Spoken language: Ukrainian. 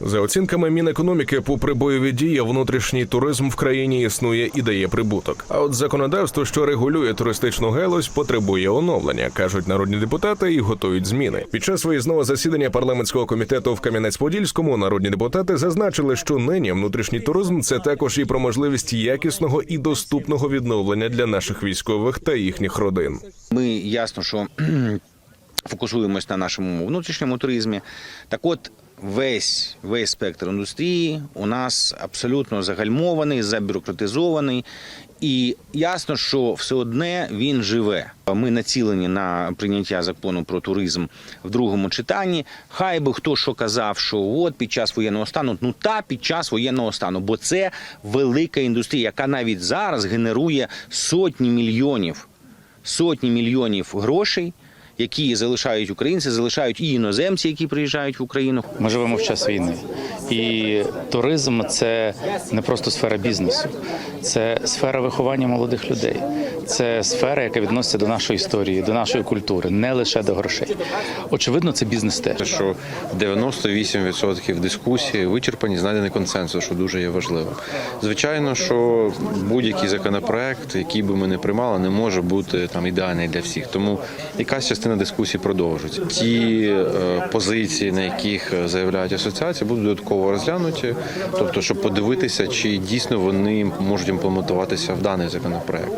За оцінками Мінекономіки, попри бойові дії, внутрішній туризм в країні існує і дає прибуток. А от законодавство, що регулює туристичну галузь, потребує оновлення, кажуть народні депутати і готують зміни. Під час виїзного засідання парламентського комітету в Кам'янець-Подільському народні депутати зазначили, що нині внутрішній туризм це також і про можливість якісного і доступного відновлення для наших військових та їхніх родин. Ми ясно, що фокусуємось на нашому внутрішньому туризмі. Так от. Весь весь спектр індустрії у нас абсолютно загальмований, забюрократизований, і ясно, що все одне він живе. Ми націлені на прийняття закону про туризм в другому читанні. Хай би хто що казав, що от під час воєнного стану, ну та під час воєнного стану, бо це велика індустрія, яка навіть зараз генерує сотні мільйонів сотні мільйонів грошей, які залишають українці, залишають і іноземці, які приїжджають в Україну. Ми живемо в час війни, і туризм це не просто сфера бізнесу, це сфера виховання молодих людей. Це сфера, яка відноситься до нашої історії, до нашої культури, не лише до грошей. Очевидно, це бізнес теж. що 98% дискусії вичерпані, знайдений консенсус, що дуже є важливим. Звичайно, що будь-який законопроект, який би ми не приймали, не може бути там ідеальний для всіх. Тому якась частина дискусії продовжується. Ті е, позиції, на яких заявляють асоціації, будуть додатково розглянуті, тобто, щоб подивитися, чи дійсно вони можуть імплементуватися в даний законопроект.